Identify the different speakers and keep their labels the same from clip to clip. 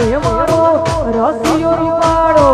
Speaker 1: મારો રસિયો રૂપાળો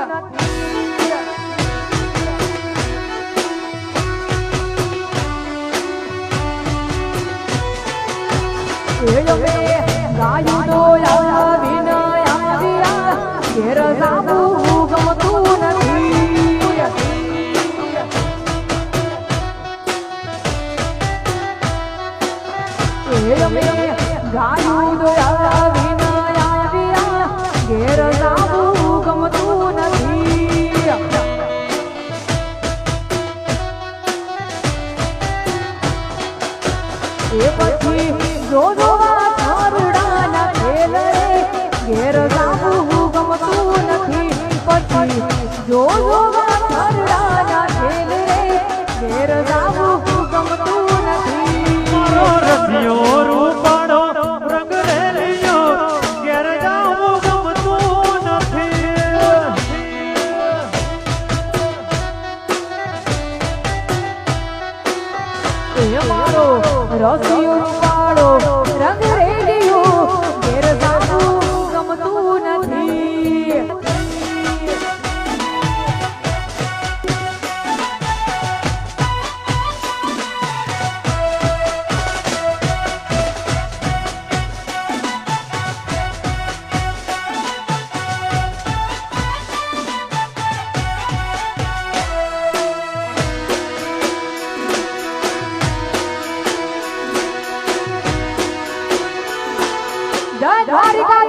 Speaker 1: નથી ગાયું ડોલા વિના આવ્યા ઘેર જાવું ગમતું નથી ગાયું ડોલા જો જોવા થારડાના ખેલ રે ઘેર જાવું ગમતું નથી. પછી જો જોવા થારડાના ખેલ રે ઘેર જાવું ગમતું નથી.
Speaker 2: રસિયો રૂપાળો રંગ રેલિયો ઘેર જાવું ગમતું નથી.
Speaker 1: એ મારો રસિયો રૂપાળો Obrigada.